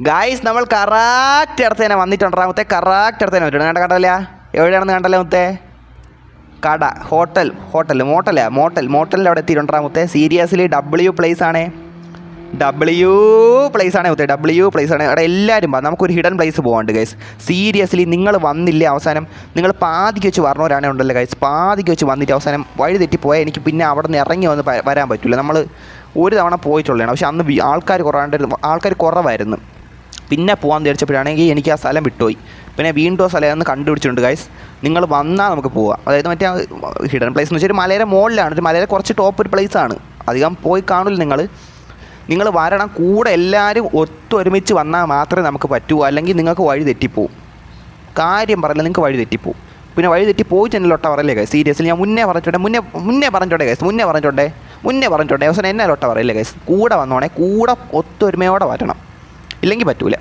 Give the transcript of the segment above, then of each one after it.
Guys നമ്മൾ കറാക്റ്റ് അടുത്ത് തന്നെ വന്നിട്ടുണ്ട്. മുത്തേ കറക്റ്റ് അടുത്ത് തന്നെ വന്നിട്ടുണ്ട്. കണ്ട കണ്ടല്ല എവിടെയാണെന്ന് കണ്ടല്ലേ മുത്തേ കട ഹോട്ടൽ ഹോട്ടൽ മോട്ടല മോട്ടൽ മോട്ടലിന്റെ അവിടെ എത്തിയിട്ടുണ്ടാ മുത്തേ സീരിയസ്ലി ഡബ്ല്യു പ്ലേസ് ആണേ. ഡബ്ല്യു പ്ലേസ് ആണേ മുത്തേ ഡബ്ല്യു പ്ലേസ് ആണ്. അവിടെ എല്ലാവരും വാ. നമുക്കൊരു ഹിഡൻ പ്ലേസ് പോകാണ്ട് ഗൈസ് സീരിയസ്ലി നിങ്ങൾ വന്നില്ലേ അവസാനം? നിങ്ങൾ പാതിക്ക് വെച്ച് പറഞ്ഞവരാണേ ഉണ്ടല്ലോ ഗൈസ് പാതിക്ക് വെച്ച് വന്നിട്ട് അവസാനം വഴി തെറ്റിപ്പോയാൽ എനിക്ക് പിന്നെ അവിടെ നിന്ന് ഇറങ്ങി വന്ന് വരാൻ പറ്റില്ല നമ്മൾ ഒരു തവണ പോയിട്ടുള്ളതാണ്. പക്ഷെ അന്ന് ആൾക്കാർ കുറവാണ്ട് ആൾക്കാർ കുറവായിരുന്നു. പിന്നെ പോകാൻ വിചാരിച്ചപ്പോഴാണെങ്കിൽ എനിക്ക് ആ സ്ഥലം വിട്ടുപോയി. പിന്നെ വീണ്ടും ആ സ്ഥലം ഒന്ന് കണ്ടുപിടിച്ചിട്ടുണ്ട് ഗൈസ് നിങ്ങൾ വന്നാൽ നമുക്ക് പോവാം. അതായത് മറ്റേ ഹിഡൻ പ്ലേസ് എന്ന് വെച്ചാൽ ഒരു മലയുടെ മുകളിലാണ്. ഒരു മലയുടെ കുറച്ച് ടോപ്പ് ഒരു പ്ലേസ് ആണ്. അധികം പോയി കാണില്ല നിങ്ങൾ നിങ്ങൾ വരണം. കൂടെ എല്ലാവരും ഒത്തൊരുമിച്ച് വന്നാൽ മാത്രമേ നമുക്ക് പറ്റൂ. അല്ലെങ്കിൽ നിങ്ങൾക്ക് വഴി തെറ്റിപ്പോവും. കാര്യം പറയില്ല നിങ്ങൾക്ക് വഴി തെറ്റിപ്പോവും. പിന്നെ വഴി തെറ്റി പോയി എന്നെ ലൊട്ട പറയല്ലേ ഗൈസ് സീരിയസ്ലി ഞാൻ മുന്നേ പറഞ്ഞിട്ടുണ്ട്. മുന്നേ മുന്നേ പറഞ്ഞിട്ടുണ്ടേ ഗൈസ് മുന്നേ പറഞ്ഞിട്ടുണ്ടേ? മുന്നേ പറഞ്ഞിട്ടുണ്ടേ? അവസാനം എന്നെ ലോട്ട പറയില്ലേ ഗൈസ് കൂടെ വന്നോണേ കൂടെ ഒത്തൊരുമയോടെ വരണം. ഇല്ലെങ്കിൽ പറ്റൂല.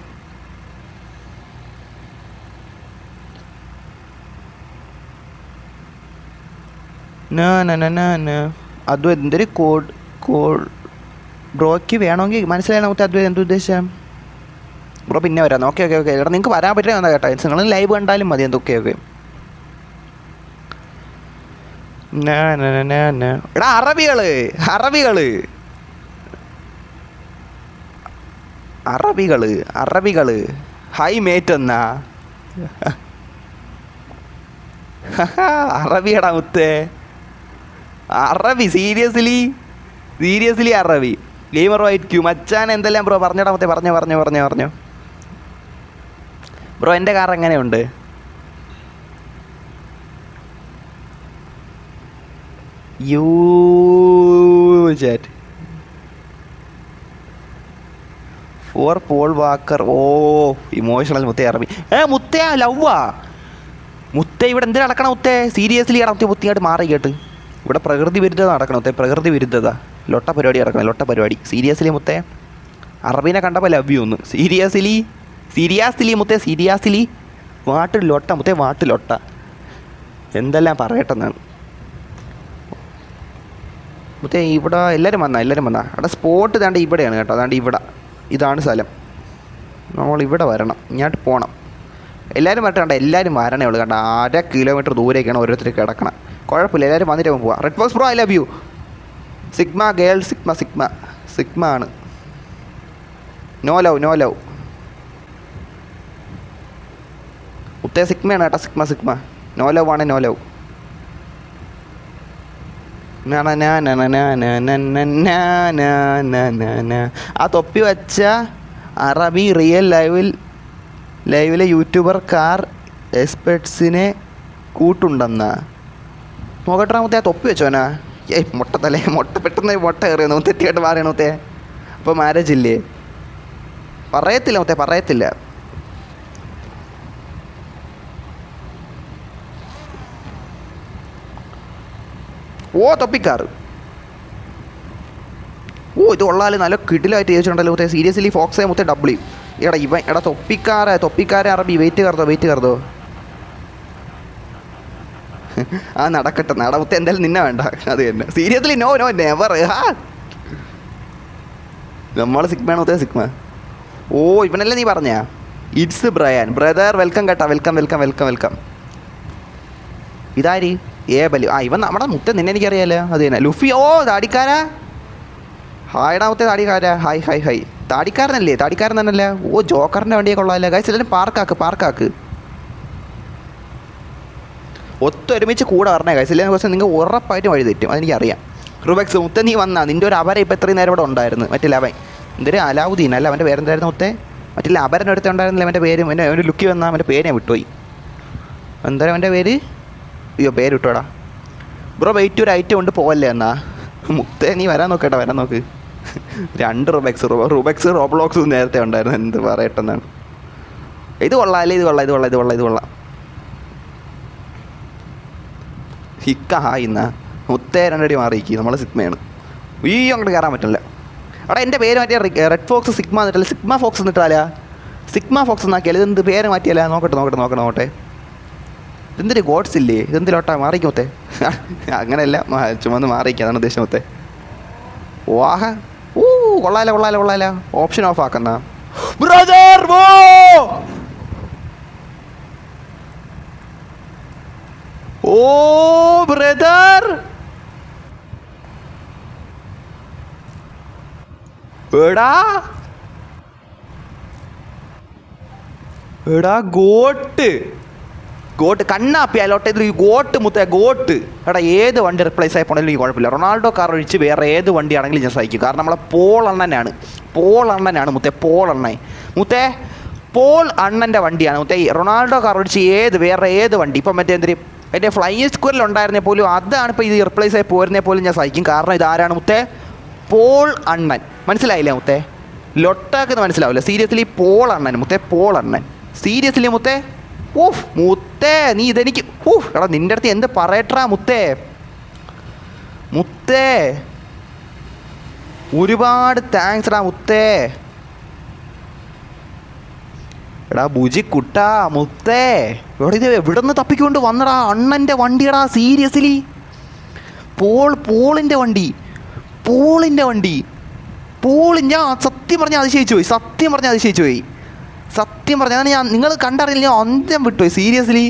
അത് എന്തൊരു കോഡ് കോഡ് ബ്രോയ്ക്ക് വേണമെങ്കിൽ മനസ്സിലായി നമുക്ക് അതും എന്ത് ഉദ്ദേശം? ബ്രോ പിന്നെ വരാം. Okay okay okay. എടാ നിങ്ങൾക്ക് വരാൻ പറ്റില്ല എന്നാ കേട്ടോ. നിങ്ങൾ ലൈവ് കണ്ടാലും മതി എന്തൊക്കെയൊക്കെ. എടാ അറബികൾ അറബികൾ. അറബികൾ അറബികൾ. ഹൈ മേറ്റ് എന്നാ. അറബിയടാ മുത്തേ. അറബി സീരിയസ്ലി സീരിയസ്ലി അറബി. ഗെയിമർ വൈറ്റ് ക്യൂ മച്ചാൻ എന്തെല്ലാം ബ്രോ പറഞ്ഞടാ മുത്തേ പറഞ്ഞു പറഞ്ഞു പറഞ്ഞു പറഞ്ഞു. ബ്രോ എന്റെ കാർ എങ്ങനെയുണ്ട്? You chat for Paul Walker oh emotional മുത്തേ അറബി ഏ മുത്തേ ലവ്വാ മുത്തേ ഇവിടെ എന്തിനാ നടക്കണം മുത്തേ? സീരിയസ്ലി നടത്തിയ മുത്തിയായിട്ട് മാറി കേട്ട് ഇവിടെ പ്രകൃതി വിരുദ്ധത നടക്കണം മുത്തേ പ്രകൃതി വിരുദ്ധത. ലൊട്ട പരിപാടി നടക്കണം ലൊട്ട പരിപാടി. സീരിയസ്ലി മുത്തേ? അറബീനെ കണ്ടപ്പോൾ ലവ് യു ഒന്ന്. സീരിയസ്ലി സീരിയാസ്ലി മുത്തേ സീരിയാസ്ലി വാട്ട് ലൊട്ട മുത്തേ വാട്ട് ലൊട്ട. എന്തെല്ലാം പറയട്ടെന്നാണ് മുത്തേ ഇവിടെ എല്ലാവരും വന്നാ എല്ലാവരും വന്നാ. അവിടെ സ്പോട്ട് ഇതാണ്ട് ഇവിടെയാണ് കേട്ടോ അതാണ്ട് ഇവിടെ. ഇതാണ് സ്ഥലം. നമ്മൾ ഇവിടെ വരണം. ഇങ്ങോട്ട് പോകണം എല്ലാവരും വരട്ടെ എല്ലാവരും വരണേ ഉള്ളൂ കണ്ട? അര കിലോമീറ്റർ ദൂരേക്കാണ് ഓരോരുത്തർ കിടക്കണം. കുഴപ്പമില്ല. എല്ലാവരും വന്നിട്ട് പോകാം red box pro I love you sigma girl sigma sigma sigma ആണ്. നോ ലവ് നോ ലവ് ഉത്തേ സിഗ്മയാണ് കേട്ടോ. സിഗ്മ സിഗ്മ നോ ലവ് ആണ് നോ ലവ് ആ തൊപ്പി വച്ച അറബി റിയൽ ലൈവിൽ ലൈവിലെ യൂട്യൂബർ കാർ എക്സ്പെർട്സിനെ കൂട്ടുണ്ടെന്ന് നോക്കട്ടെ മുത്തേ ആ തൊപ്പി വെച്ചോനാ ഏയ് മുട്ട തലേ മുട്ട പെട്ടെന്ന് മുട്ട കയറിയോ തെറ്റിയായിട്ട് മാറിയണ മുത്തേ അപ്പോൾ മാരേജ് ഇല്ലേ പറയത്തില്ല മുത്തേ പറയത്തില്ല ഓ തൊപ്പിക്കാറ് ഓ ഇത് കൊള്ളാൽ നല്ല കിടിലായിട്ട് ചോദിച്ചിട്ടുണ്ടല്ലോ മുത്തേ. സീരിയസ്ലി ഫോക്സേ മുത്തേ ഡബ്ല്യു എടാ ഇവൻ എടാ തൊപ്പിക്കാരെ തൊപ്പിക്കാരെ അറബി വെയിറ്റ് കയറതോ വെയിറ്റ് കയറതോ ആ നടക്കട്ടെ നട മുത്തേ എന്തായാലും നിന്നെ വേണ്ട. അത് തന്നെ. സീരിയസ്ലി നോ നോ നെവർ ഹാ നമ്മൾ സിഗ്മയാണ് മുത്തേ സിഗ്മ. ഓ ഇവനല്ലേ നീ പറഞ്ഞാ? ഇറ്റ്സ് ബ്രയാൻ ബ്രദർ വെൽക്കം കേട്ടാ വെൽക്കം വെൽക്കം വെൽക്കം വെൽക്കം ഇതാരി? ഏ ബലി ആ ഇവൻ നമ്മുടെ മുത്ത നിന്നെ എനിക്കറിയാലോ. അത് തന്നെ. ലുഫി ഓ താടിക്കാരാ. ഹായടാ മുത്തേ താടിക്കാരാ. ഹായ് ഹായ് ഹായ് താടിക്കാരനല്ലേ? താടിക്കാരൻ തന്നെയല്ലേ? ഓ ജോക്കറിന്റെ വണ്ടിയൊക്കെ കൊള്ളാമല്ലേ ഗൈസ് എല്ലാവരും പാർക്കാക്ക് പാർക്കാക്ക്. ഒത്തൊരുമിച്ച് കൂടെ പറഞ്ഞേ ഗൈസ് ഇല്ലെങ്കിൽ കുറച്ച് നിങ്ങൾ ഉറപ്പായിട്ടും വഴി തെറ്റും. അതെനിക്കറിയാം. റുബക്സ് മുത്ത നീ വന്നാ. നിന്റെ ഒരു അവരെ ഇപ്പം ഇത്രയും നേരം ഇവിടെ ഉണ്ടായിരുന്നു. മറ്റേ ലവൻ എന്തൊരു അലാവുദ്ദീൻ അല്ല? അവന്റെ പേരെന്തായിരുന്നു മുത്തേ? മറ്റേ അപരന്റെ അടുത്ത് ഉണ്ടായിരുന്നില്ല? അവന്റെ പേര്? എന്റെ അവന്റെ ലുക്കി വന്നാൽ അവന്റെ പേര് ഞാൻ വിട്ടുപോയി. എന്തായാലും അവന്റെ പേര്? അയ്യോ പേര് ഇട്ടോടാ ബ്രോ വെയിറ്റ് ഒരു ഐറ്റം ഉണ്ട് പോവല്ലേ എന്നാ? മുത്തേ നീ വരാൻ നോക്കട്ടെ വരാൻ നോക്ക്. രണ്ട് റുബക്സ് റുബക്സ് റോബ്ലോക്സ് നേരത്തെ ഉണ്ടായിരുന്നു എന്ത് പറയട്ടെന്നാണ്. ഇത് കൊള്ളാം ഇത് കൊള്ളാം ഇത് കൊള്ളാം ഇത് കൊള്ളാം ഇത് കൊള്ളാം. ഹിക്ക ഹായ് എന്നാ മുത്തേ രണ്ടടി മാറിയിക്കി നമ്മളെ സിഗ്മയാണ്. ഈ അങ്ങോട്ട് കയറാൻ പറ്റില്ല. അവിടെ എന്റെ പേര് മാറ്റിയ റെഡ് ഫോക്സ് സിഗ്മ എന്നിട്ടല്ല? സിഗ്മ ഫോക്സ് എന്നിട്ടാലാ സിഗ്മ ഫോക്സ് എന്നാക്കിയാൽ ഇതെന്ത് പേര് മാറ്റിയല്ലേ നോക്കട്ടെ നോക്കട്ടെ നോക്കട്ടെ നോക്കട്ടെ. ഇതെന്തൊരു ഗോഡ്സ് ഇല്ലേ? ഇതെന്തിലോട്ടാ മാറിക്കോത്തെ അങ്ങനെയല്ല ചുമന്ന് മാറിക്കുക അതാണ് ഉദ്ദേശം മൊത്തേ വാഹ. ഓ കൊള്ളാല കൊള്ളാല കൊള്ളാല. ഓപ്ഷൻ ഓഫ് ആക്കുന്ന ബ്രദർ വോ! ഓ ബ്രദർ എടാ! എടാ ഗോട്ട് ഗോട്ട് കണ്ണാപ്പി അലോട്ട് ഈ ഗോട്ട് മുത്ത ഗോട്ട്. എടാ ഏത് വണ്ടി റിപ്ലേസ് ആയി പോണെങ്കിലും ഈ കുഴപ്പമില്ല. റൊണാൾഡോ കാർ ഒഴിച്ച് വേറെ ഏത് വണ്ടിയാണെങ്കിലും ഞാൻ സഹിക്കും. കാരണം നമ്മളെ പോൾ അണ്ണനാണ്. പോൾ അണ്ണനാണ് മുത്തേ പോൾ അണ്ണൻ മുത്തേ പോൾ അണ്ണന്റെ വണ്ടിയാണ്. മുത്തേ റൊണാൾഡോ കാർ ഒഴിച്ച് ഏത് വേറെ ഏത് വണ്ടി? ഇപ്പം മറ്റേ എന്തൊരു എന്റെ ഫ്ലൈയിങ് സ്ക്വയറിൽ ഉണ്ടായിരുന്നേ പോലും അതാണ് ഇപ്പോൾ ഇത് റിപ്ലേസ് ആയി പോരുന്നേ പോലും ഞാൻ സഹിക്കും. കാരണം ഇതാരാണ് മുത്തേ? പോൾ അണ്ണൻ. മനസ്സിലായില്ലേ മുത്തേ? ലൊട്ടാക്കെന്ന് മനസ്സിലാവില്ല? സീരിയസ്ലി പോൾ അണ്ണൻ. മുത്തേ പോൾ അണ്ണൻ. സീരിയസ്ലി മുത്തേ? ഓഫ് മുത്തേ നീ ഇതെനിക്ക് ഓഹ് എടാ നിന്റെ അടുത്ത് എന്ത് പറയട്ടാ മുത്തേ. മുത്തേ. ഒരുപാട് താങ്ക്സ് എടാ മുത്തേ. എടാ ബുജി കുട്ടാ മുത്തേ. എവിടെ ഇത്? എവിടെ നിന്ന് തപ്പിക്കൊണ്ട് വന്നടാ അണ്ണന്റെ വണ്ടിയടാ സീരിയസ്ലി. പോൾ പോളിന്റെ വണ്ടി പോളിന്റെ വണ്ടി. പോളി ഞാൻ സത്യം പറഞ്ഞാൽ അതിശയിച്ചു പോയി സത്യം പറഞ്ഞാൽ അതിശയിച്ചു പോയി സത്യം പറഞ്ഞാൽ ഞാൻ നിങ്ങൾ കണ്ടറിയില്ല അന്ത്യം വിട്ടു സീരിയസ്ലി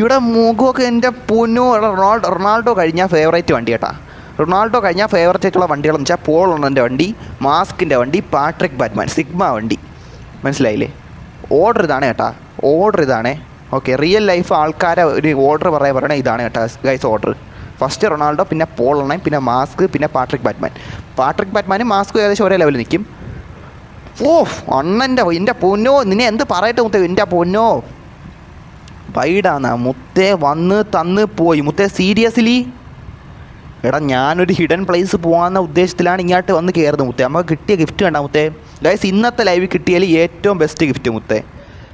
ഇവിടെ മുഖമൊക്കെ എന്റെ പൊന്നു റൊണാൾഡോ റൊണാൾഡോ കഴിഞ്ഞാൽ ഫേവറേറ്റ് വണ്ടി കേട്ടാ. റൊണാൾഡോ കഴിഞ്ഞാൽ ഫേവറേറ്റ് ആയിട്ടുള്ള വണ്ടികളെന്ന് വെച്ചാൽ പോൾ വണ്ടി മാസ്കിന്റെ വണ്ടി പാട്രിക് ബാറ്റ്മാൻ സിഗ്മ വണ്ടി. മനസ്സിലായില്ലേ? ഓർഡർ ഇതാണ് കേട്ടാ. ഓർഡർ ഇതാണ്. ഓക്കെ റിയൽ ലൈഫ് ആൾക്കാരെ ഒരു ഓർഡർ പറയാൻ പറയണേ ഇതാണ് കേട്ടോ ഗൈസ് ഓർഡർ ഫസ്റ്റ് റൊണാൾഡോ പിന്നെ പോൾ പിന്നെ മാസ്ക് പിന്നെ പാട്രിക് ബാറ്റ്മാൻ. പാട്രിക് ബാറ്റ്മാനും മാസ്കും ഏകദേശം ഒരേ ലെവലിൽ നിൽക്കും ഓ അണ്ണന്റെ എന്റെ പൊന്നോ നിന്നെ എന്ത് പറയട്ടെ മുത്തേ എന്റെ പൊന്നോ? വൈഡാന്നാ മുത്തേ വന്ന് തന്ന് പോയി. മുത്തേ സീരിയസ്ലി? എടാ ഞാനൊരു ഹിഡൻ പ്ലേസ് പോകാമെന്ന ഉദ്ദേശത്തിലാണ് ഇങ്ങോട്ട് വന്ന് കയറുന്നത് മുത്തേ. നമുക്ക് കിട്ടിയ ഗിഫ്റ്റ് കണ്ട മുത്തേ. ഗൈസ് ഇന്നത്തെ ലൈവ് കിട്ടിയാൽ ഏറ്റവും ബെസ്റ്റ് ഗിഫ്റ്റ് മുത്തേ.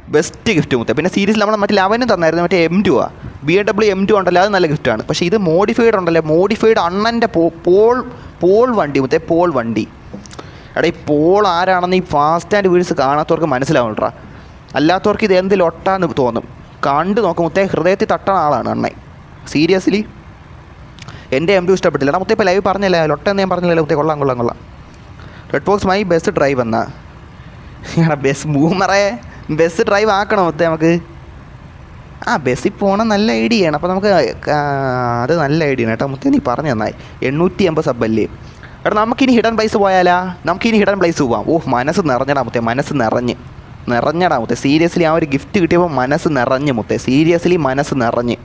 ബെസ്റ്റ് ഗിഫ്റ്റ് മുത്തേ. പിന്നെ സീരീസിൽ നമ്മൾ മറ്റേ ലെവനും തന്നായിരുന്നു മറ്റേ എം ടു ആ. B A W M two ഉണ്ടല്ലോ അത് നല്ല ഗിഫ്റ്റാണ് പക്ഷേ ഇത് മോഡിഫൈഡ് ഉണ്ടല്ലോ മോഡിഫൈഡ് അണ്ണന്റെ പോൾ പോൾ വണ്ടി മുത്തേ പോൾ വണ്ടി. എടാ ഈ പോൾ ആരാണെന്ന് ഈ ഫാസ്റ്റ് ആൻഡ് വീഴ്സ് കാണാത്തവർക്ക് മനസ്സിലാവണ്ടാ അല്ലാത്തവർക്ക് ഇത് എന്ത് ലൊട്ടാന്ന് തോന്നും. കണ്ട് നോക്കും മുത്തേ ഹൃദയത്തിൽ തട്ടണ ആളാണ് അണ്ണൻ. സീരിയസ്ലി എന്റെ എം ടു ഇഷ്ടപ്പെട്ടില്ല. എടാ മുത്തേ ഇപ്പോൾ ലൈവ് പറഞ്ഞില്ല? ലൊട്ടെന്ന് ഞാൻ പറഞ്ഞില്ല മുത്തേ. കൊള്ളാം കൊള്ളാം കൊള്ളാം. Red box my bus drive എന്നാ. എടാ ബസ് മൂന്നറേ ബസ് ഡ്രൈവ് ആക്കണം മുത്തേ നമുക്ക്? ആ ബസ്സിൽ പോകണം നല്ല ഐഡിയ ആണ് അപ്പോൾ നമുക്ക് അത് നല്ല ഐഡിയ ആണ് കേട്ടോ മുത്തേ. നീ പറഞ്ഞു നന്നായി എണ്ണൂറ്റി എൺപത് സബ്ബല്ലേ എടാ നമുക്കിനി ഹിഡൻ പ്ലേസ് പോയാലാ? നമുക്കിനി ഹിഡൻ പ്ലേസ് പോവാം. ഓ മനസ്സ് നിറഞ്ഞടാ മുത്തേ മനസ്സ് നിറഞ്ഞ്. നിറഞ്ഞടാ മുത്തേ. സീരിയസ്ലി ആ ഒരു ഗിഫ്റ്റ് കിട്ടിയപ്പോൾ മനസ്സ് നിറഞ്ഞ് മുത്തേ. സീരിയസ്ലി മനസ്സ് നിറഞ്ഞ്.